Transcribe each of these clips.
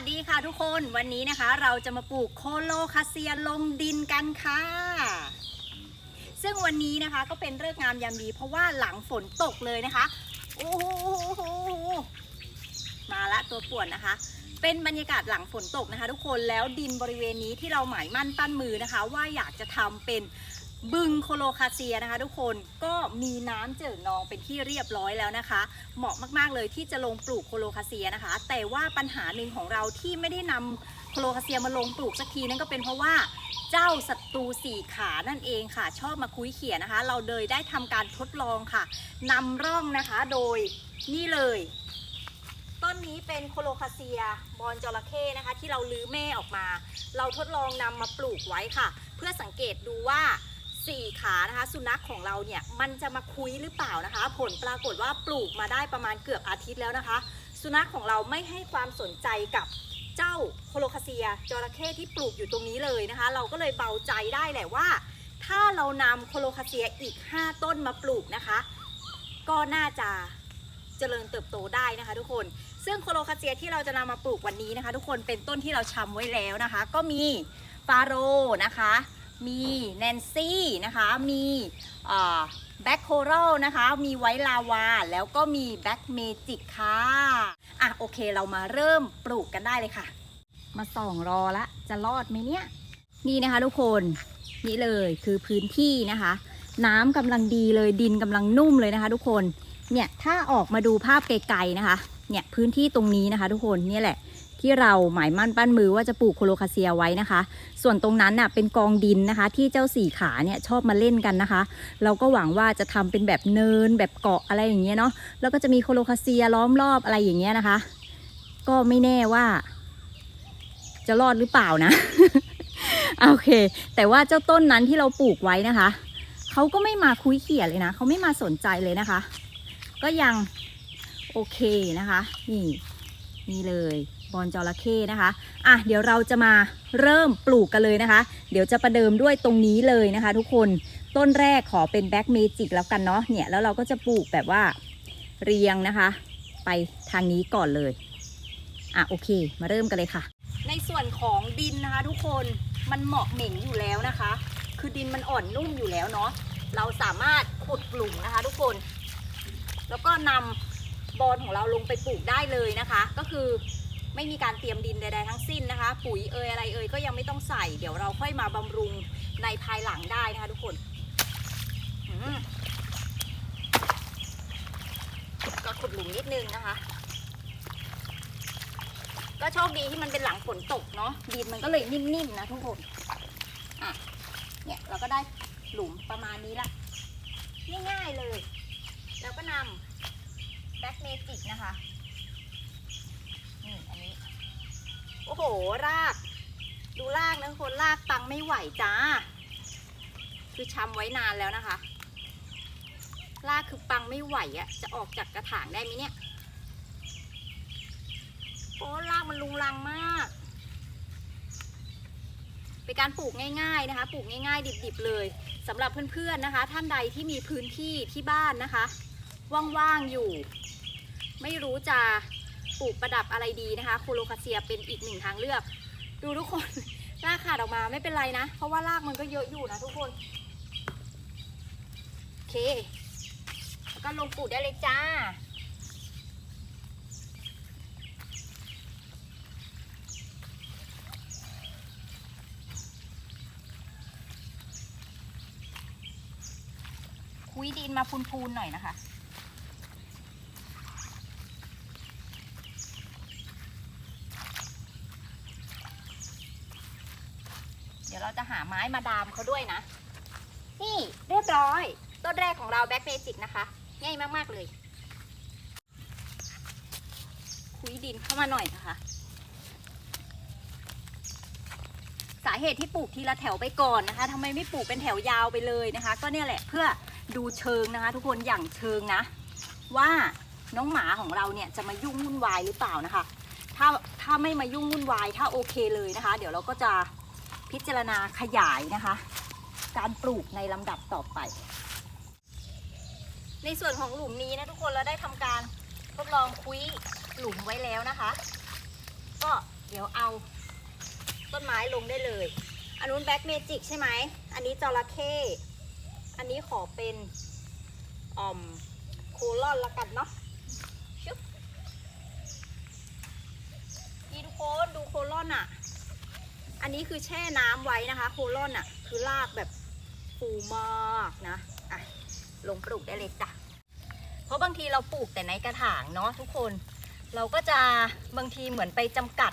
สดีค่ะทุกคนวันนี้นะคะเราจะมาปลูกโคโลคาเซียลงดินกันค่ะ ซึ่งวันนี้นะคะก็เป็นเรื่องงามยามดี เพราะว่าหลังฝนตกเลยนะคะโอ้โหมาละตัวป่วนนะคะ เป็นบรรยากาศหลังฝนตกนะคะ ทุกคนแล้วดินบริเวณนี้ที่เราหมายมั่นปั้นมือนะคะ ว่าอยากจะทำเป็น บึงโคโลคาเซียนะคะ ทุกคนก็มีน้ำเจิ่งนองเป็นที่เรียบร้อยแล้วนะคะ เหมาะมากๆเลยที่จะลงปลูกโคโลคาเซียนะคะ แต่ว่าปัญหาหนึ่งของเราที่ไม่ได้นำโคโลคาเซียมาลงปลูกสักทีนั่นก็เป็นเพราะว่าเจ้าศัตรูสี่ขานั่นเองค่ะ ชอบมาคุยเขียนะคะ เราเลยได้ทำการทดลองค่ะนำร่องนะคะโดยนี่เลย ต้นนี้เป็นโคโลคาเซียบอนจระเข้นะคะ ที่เราลื้อแม่ออกมา เราทดลองนำมาปลูกไว้ค่ะ เพื่อสังเกตดูว่า สี่ขานะคะ สุนัขของเราเนี่ยมันจะมาคุยหรือเปล่านะคะ ผลปรากฏว่าปลูกมาได้ประมาณเกือบอาทิตย์แล้วนะคะ สุนัขของเราไม่ให้ความสนใจกับเจ้าโคโลคาเซียจระเข้ที่ปลูกอยู่ตรงนี้เลยนะคะ เราก็เลยเบาใจได้แหละว่า ถ้าเรานำโคโลคาเซียอีก 5 ต้นมาปลูกนะคะ ก็น่าจะเจริญเติบโตได้นะคะทุกคน ซึ่งโคโลคาเซียที่เราจะนำมาปลูกวันนี้นะคะ ทุกคนเป็นต้นที่เราชำไว้แล้วนะคะ ก็มีฟาโรนะคะ มีแนนซี่นะคะ มีแบ็คโคร a ลนะคะ มีไวลาวา แล้วก็มีแบ็คเมจิกค่ะ อะโอเคเรามาเริ่มปลูกกันได้เลยค่ะ มาส่องรอละ จะรอดไหมเนี่ย นี่นะคะทุกคนนี่เลยคือพื้นที่นะคะ น้ำกำลังดีเลยดินกำลังนุ่มเลยนะคะ ทุกคนเนี่ยถ้าออกมาดูภาพไกลๆนะคะ เนี่ยพื้นที่ตรงนี้นะคะ ทุกคนนี่แหละ ที่เราหมายมั่นปั้นมือว่าจะปลูกโคโลคาเซียไว้นะคะ ส่วนตรงนั้นน่ะเป็นกองดินนะคะ ที่เจ้าสี่ขาเนี่ยชอบมาเล่นกันนะคะ เราก็หวังว่าจะทำเป็นแบบเนินแบบเกาะอะไรอย่างเงี้ยเนาะแล้วก็จะมีโคโลคาเซียล้อมรอบอะไรอย่างเงี้ยนะคะ ก็ไม่แน่ว่า จะรอดหรือเปล่านะโอเค แต่ว่าเจ้าต้นนั้นที่เราปลูกไว้นะคะเขาก็ไม่มาคุยเขี่ยเลยนะเขาไม่มาสนใจเลยนะคะ ก็ยังโอเคนะคะ นี่นี่เลย บอลจระเข้นะคะอะเดี๋ยวเราจะมาเริ่มปลูกกันเลยนะคะ เดี๋ยวจะประเดิมด้วยตรงนี้เลยนะคะ ทุกคนต้นแรกขอเป็นแบ็กเมจิกแล้วกันเนาะเนี่ยแล้วเราก็จะปลูกแบบว่าเรียงนะคะ ไปทางนี้ก่อนเลยอะโอเค มาเริ่มกันเลยค่ะ ในส่วนของดินนะคะ ทุกคนมันเหมาะเหม่งอยู่แล้วนะคะ คือดินมันอ่อนนุ่มอยู่แล้วเนาะเราสามารถขุดหลุมนะคะ ทุกคน แล้วก็นำบอลของเราลงไปปลูกได้เลยนะคะ ก็คือ ไม่มีการเตรียมดินใดๆทั้งสิ้นนะคะ ปุ๋ยเอยอะไรเอยก็ยังไม่ต้องใส่ เดี๋ยวเราค่อยมาบำรุงในภายหลังได้นะคะทุกคนก็ขุดหลุมนิดนึงนะคะ ก็โชคดีที่มันเป็นหลังฝนตกเนาะดินมันก็เลยนิ่มๆนะทุกคนอะเนี่ยเราก็ได้หลุมประมาณนี้ละง่ายๆเลย แล้วก็นำแบ็กเมจิกนะคะ นี่อันนี้ โอ้โห ราก ดูรากนะคนรากตังไม่ไหวจ้า คือช้ำไว้นานแล้วนะคะ รากคือปังไม่ไหวอะจะออกจากกระถางได้ไหมเนี่ยโอ้รากมันลุงลังมาก เป็นการปลูกง่ายๆนะคะ ปลูกง่ายๆ ดิบๆเลยสำหรับเพื่อนๆนะคะ ท่านใดที่มีพื้นที่ที่บ้านนะคะ ว่างๆอยู่ ไม่รู้จะ ปลูกประดับอะไรดีนะคะโคโลคาเซียเป็นอีกหนึ่งทางเลือก ดูทุกคน รากขาดออกมาไม่เป็นไรนะ เพราะว่ารากมันก็เยอะอยู่นะทุกคน โอเค แล้วก็ลงปลูกได้เลยจ้าคุยดินมาพูนๆหน่อยนะคะ เดี๋ยวเราจะหาไม้มาดามเขาด้วยนะ นี่เรียบร้อย ต้นแรกของเราแบ็คเมจิกนะคะ ง่ายมาก ๆ เลยคุยดินเข้ามาหน่อยนะคะ สาเหตุที่ปลูกทีละแถวไปก่อนนะคะทำไมไม่ปลูกเป็นแถวยาวไปเลยนะคะ ก็เนี่ยแหละเพื่อดูเชิงนะคะ ทุกคนอย่างเชิงนะ ว่าน้องหมาของเราเนี่ยจะมายุ่งวุ่นวายหรือเปล่านะคะ ถ้าถ้าไม่มายุ่งวุ่นวายถ้าโอเคเลยนะคะ เดี๋ยวเราก็จะ พิจารณาขยายนะคะ การปลูกในลำดับต่อไป ในส่วนของหลุมนี้นะทุกคนเราได้ทำการทดลองคุยหลุมไว้แล้วนะคะ ก็เดี๋ยวเอาต้นไม้ลงได้เลย อันนู้นแบ็กเมจิกใช่ไหม อันนี้จระเข้ อันนี้ขอเป็นออมโคลอนละกันเนาะชึบนี่ทุกคนดูโคลอนอะ อันนี้คือแช่น้ำไว้นะคะ โคลอนอะคือรากแบบฟูมากนะอะลงปลูกได้เลยจ้ะเพราะบางทีเราปลูกแต่ในกระถางเนาะทุกคน เราก็จะบางทีเหมือนไปจำกัด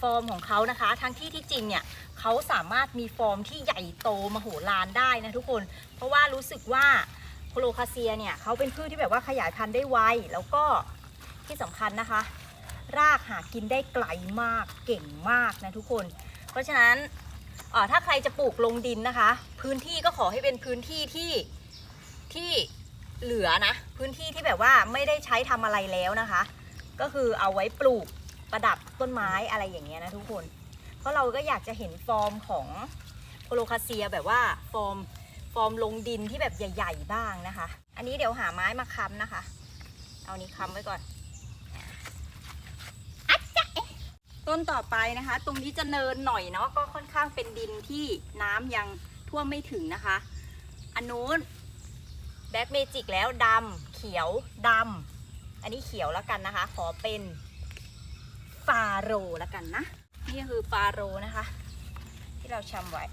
ฟอร์มของเขานะคะ ทั้งที่ที่จริงเนี่ยเขาสามารถมีฟอร์มที่ใหญ่โตมโหฬารได้นะทุกคน เพราะว่ารู้สึกว่าโคโลคาเซียเนี่ยเขาเป็นพืชที่แบบว่าขยายพันธุ์ได้ไวแล้วก็ที่สำคัญนะคะ รากหากินได้ไกลมากเก่งมากนะทุกคน ราะฉะนั้นถ้าใครจะปลูกลงดินนะคะ พื้นที่ก็ขอให้เป็นพื้นที่ที่ที่เหลือนะ พื้นที่ที่แบบว่าไม่ได้ใช้ทำอะไรแล้วนะคะ ก็คือเอาไว้ปลูกประดับต้นไม้อะไรอย่างเงี้ยนะทุกคน เพราะเราก็อยากจะเห็นฟอร์มของโคโลคาเซียแบบว่าฟอร์มฟอร์มลงดินที่แบบใหญ่ ๆ บ้างนะคะ อันนี้เดี๋ยวหาไม้มาค้ำนะคะ เอานี้ค้ำไว้ก่อนอัจจะเอ๊ะ ต้นต่อไปนะคะ ตรงนี้จะเนินหน่อยเนาะก็ค่อนข้างเป็นดินที่น้ำยังท่วมไม่ถึงนะคะ อันนู้นแบ็กเมจิกแล้วดำเขียวดำอันนี้เขียวแล้วกันนะคะ ขอเป็นฟาโรแล้วกันนะ นี่คือฟาโรนะคะ ที่เราชำไว้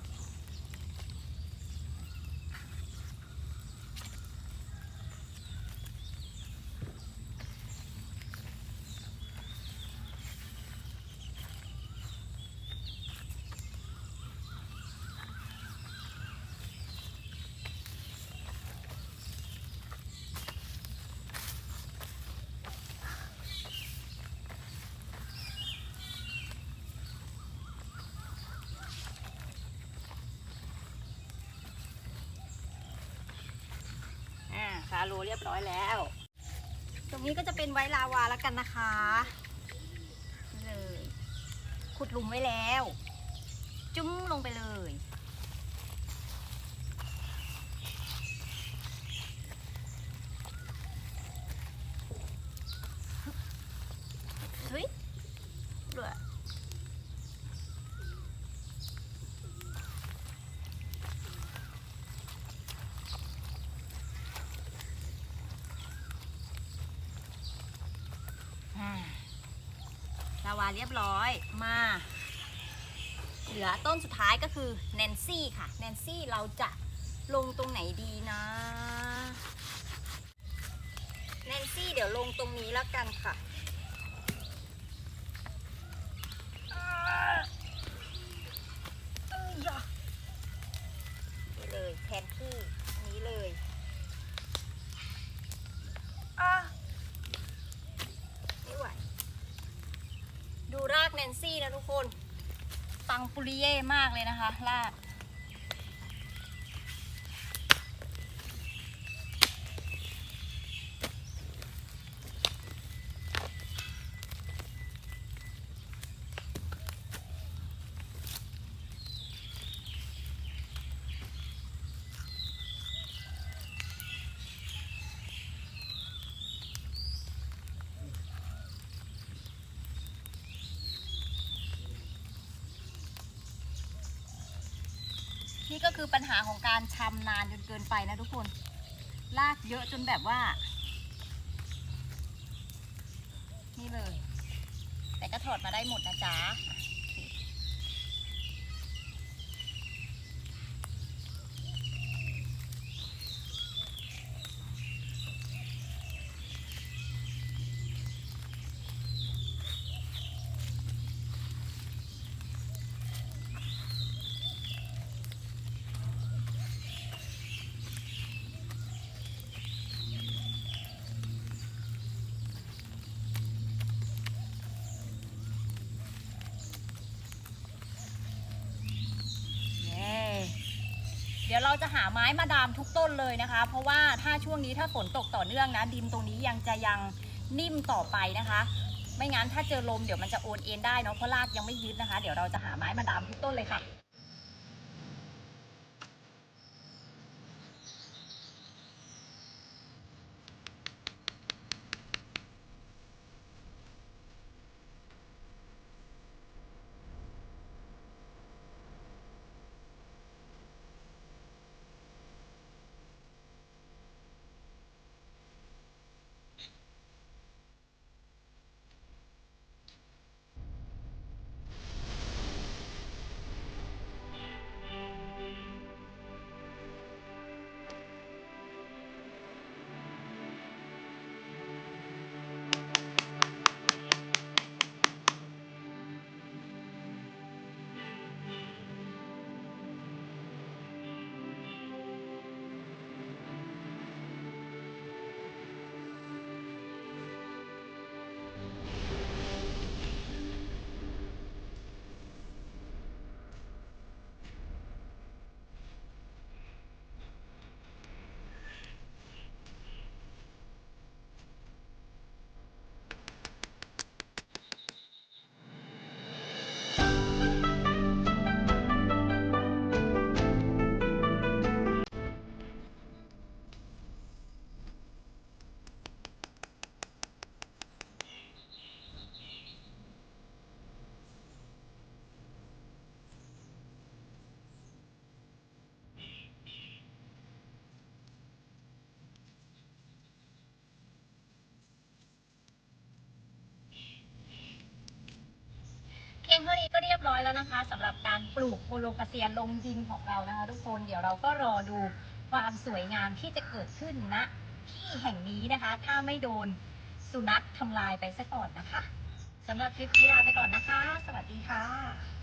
เรียบร้อยแล้ว ตรงนี้ก็จะเป็นไว้ลาวาแล้วกันนะคะเลยขุดหลุมไว้แล้ว จุ้มลงไปเลย เฮ้ยด้วย อ่า ลาวาเรียบร้อยมา เหลือต้นสุดท้ายก็คือแนนซี่ค่ะ แนนซี่เราจะลงตรงไหนดีนะแนนซี่เดี๋ยวลงตรงนี้แล้วกันค่ะอ่าเอ้ยยะนี่เลยแทนที่นี้เลยอ่า ไม่ไหว ดูรากแนน ซี่นะทุกคน ปังปุริเย่มากเลยนะคะลาก นี่ก็คือปัญหาของการชำนานจนเกินไปนะทุกคน ลากเยอะจนแบบว่า นี่เลย แต่ก็ถอดมาได้หมดนะจ๊ะ เย้เดี๋ยวเราจะหาไม้มาดามทุกต้นเลยนะคะ เพราะว่าถ้าช่วงนี้ถ้าฝนตกต่อเนื่องนะ ดินตรงนี้ยังจะยังนิ่มต่อไปนะคะ ไม่งั้นถ้าเจอลมเดี๋ยวมันจะโอนเอ็นได้เนาะเพราะรากยังไม่ยึดนะคะ เดี๋ยวเราจะหาไม้มาดามทุกต้นเลยค่ะ อยแล้วนะคะสำหรับการปลูกโคโลคาเซียลงดินของเรานะคะทุกคนเดี๋ยวเราก็รอดูความสวยงามที่จะเกิดขึ้นนะที่แห่งนี้นะคะ ถ้าไม่โดนสุนัขทำลายไปซะก่อนนะคะสำหรับคลิปนี้ลาไปก่อนนะคะ สวัสดีค่ะ